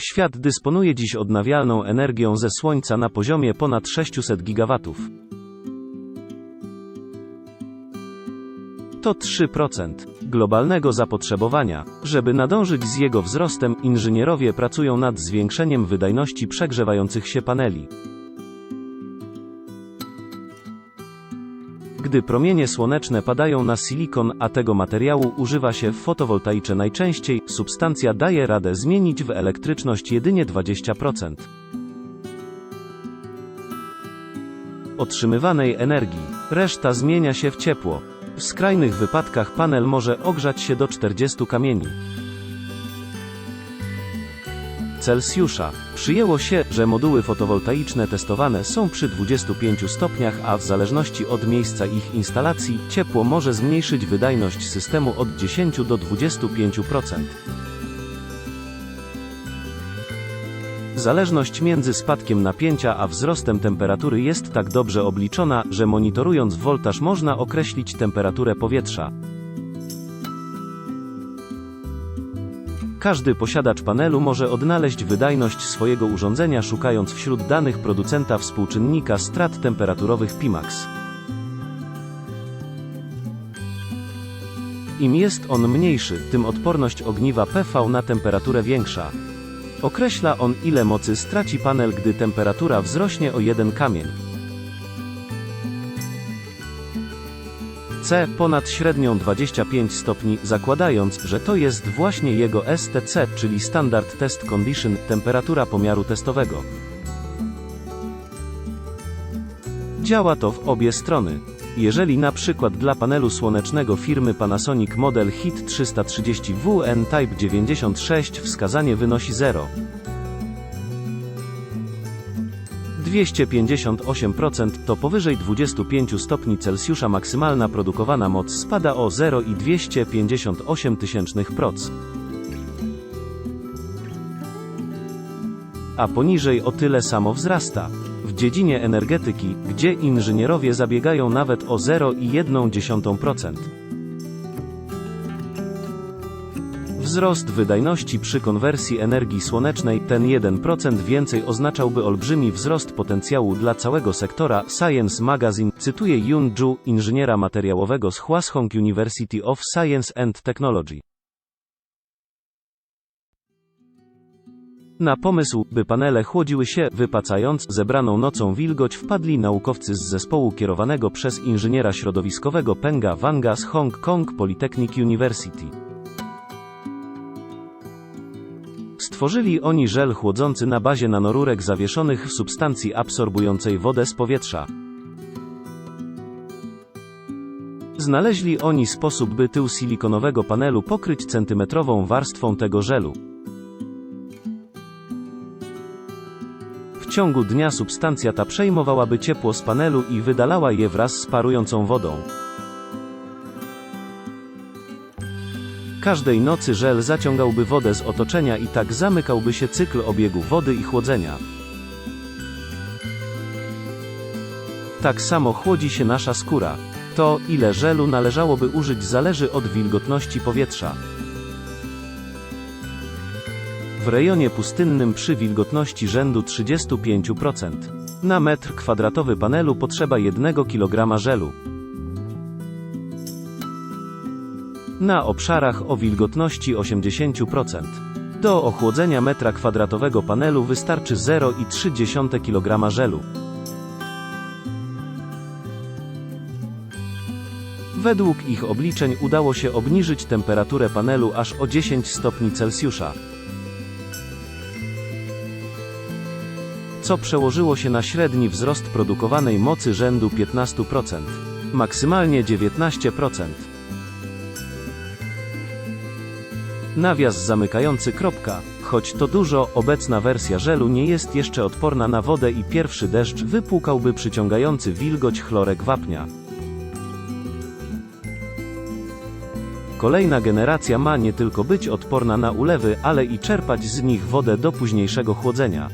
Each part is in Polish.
Świat dysponuje dziś odnawialną energią ze słońca na poziomie ponad 600 gigawatów. To 3% globalnego zapotrzebowania. Żeby nadążyć z jego wzrostem, inżynierowie pracują nad zwiększeniem wydajności przegrzewających się paneli. Gdy promienie słoneczne padają na silikon, a tego materiału używa się w fotowoltaice najczęściej, substancja daje radę zmienić w elektryczność jedynie 20% otrzymywanej energii. Reszta zmienia się w ciepło. W skrajnych wypadkach panel może ogrzać się do 40 kamieni. Celsjusza. Przyjęło się, że moduły fotowoltaiczne testowane są przy 25 stopniach, a w zależności od miejsca ich instalacji, ciepło może zmniejszyć wydajność systemu od 10 do 25%. Zależność między spadkiem napięcia a wzrostem temperatury jest tak dobrze obliczona, że monitorując woltaż można określić temperaturę powietrza. Każdy posiadacz panelu może odnaleźć wydajność swojego urządzenia szukając wśród danych producenta współczynnika strat temperaturowych Pimax. Im jest on mniejszy, tym odporność ogniwa PV na temperaturę większa. Określa on ile mocy straci panel, gdy temperatura wzrośnie o jeden kamień. Ponad średnią 25 stopni, zakładając, że to jest właśnie jego STC, czyli Standard Test Condition, temperatura pomiaru testowego. Działa to w obie strony. Jeżeli na przykład dla panelu słonecznego firmy Panasonic model HIT 330WN Type 96 wskazanie wynosi 0. 258% to powyżej 25 stopni Celsjusza maksymalna produkowana moc spada o 0,258 tysięcznych proc. A poniżej o tyle samo wzrasta. W dziedzinie energetyki, gdzie inżynierowie zabiegają nawet o 0,1%. Wzrost wydajności przy konwersji energii słonecznej, ten 1% więcej oznaczałby olbrzymi wzrost potencjału dla całego sektora. Science Magazine cytuje Yun Ju, inżyniera materiałowego z Hwasong University of Science and Technology. Na pomysł, by panele chłodziły się, wypacając zebraną nocą wilgoć, wpadli naukowcy z zespołu kierowanego przez inżyniera środowiskowego Penga Wanga z Hong Kong Polytechnic University. Stworzyli oni żel chłodzący na bazie nanorurek zawieszonych w substancji absorbującej wodę z powietrza. Znaleźli oni sposób, by tył silikonowego panelu pokryć centymetrową warstwą tego żelu. W ciągu dnia substancja ta przejmowałaby ciepło z panelu i wydalała je wraz z parującą wodą. Każdej nocy żel zaciągałby wodę z otoczenia i tak zamykałby się cykl obiegu wody i chłodzenia. Tak samo chłodzi się nasza skóra. To, ile żelu należałoby użyć zależy od wilgotności powietrza. W rejonie pustynnym przy wilgotności rzędu 35%. Na metr kwadratowy panelu potrzeba 1 kg żelu. Na obszarach o wilgotności 80%. Do ochłodzenia metra kwadratowego panelu wystarczy 0,3 kg żelu. Według ich obliczeń udało się obniżyć temperaturę panelu aż o 10 stopni Celsjusza. Co przełożyło się na średni wzrost produkowanej mocy rzędu 15%. Maksymalnie 19%. Nawias zamykający kropka. Choć to dużo, obecna wersja żelu nie jest jeszcze odporna na wodę i pierwszy deszcz wypłukałby przyciągający wilgoć chlorek wapnia. Kolejna generacja ma nie tylko być odporna na ulewy, ale i czerpać z nich wodę do późniejszego chłodzenia.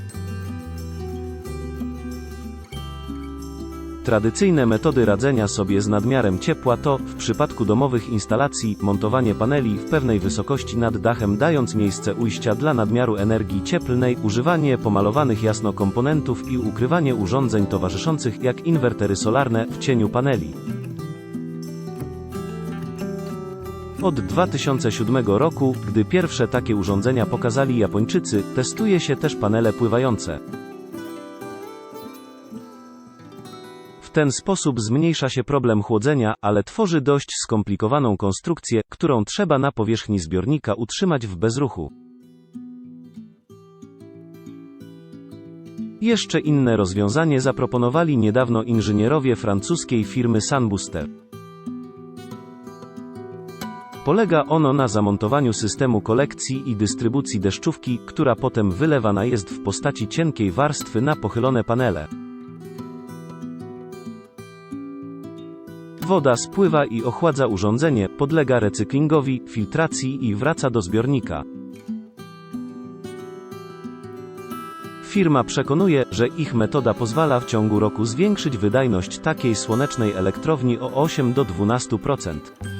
Tradycyjne metody radzenia sobie z nadmiarem ciepła to, w przypadku domowych instalacji, montowanie paneli w pewnej wysokości nad dachem dając miejsce ujścia dla nadmiaru energii cieplnej, używanie pomalowanych jasno komponentów i ukrywanie urządzeń towarzyszących jak inwertery solarne w cieniu paneli. Od 2007 roku, gdy pierwsze takie urządzenia pokazali Japończycy, testuje się też panele pływające. Ten sposób zmniejsza się problem chłodzenia, ale tworzy dość skomplikowaną konstrukcję, którą trzeba na powierzchni zbiornika utrzymać w bezruchu. Jeszcze inne rozwiązanie zaproponowali niedawno inżynierowie francuskiej firmy Sunbooster. Polega ono na zamontowaniu systemu kolekcji i dystrybucji deszczówki, która potem wylewana jest w postaci cienkiej warstwy na pochylone panele. Woda spływa i ochładza urządzenie, podlega recyklingowi, filtracji i wraca do zbiornika. Firma przekonuje, że ich metoda pozwala w ciągu roku zwiększyć wydajność takiej słonecznej elektrowni o 8 do 12%.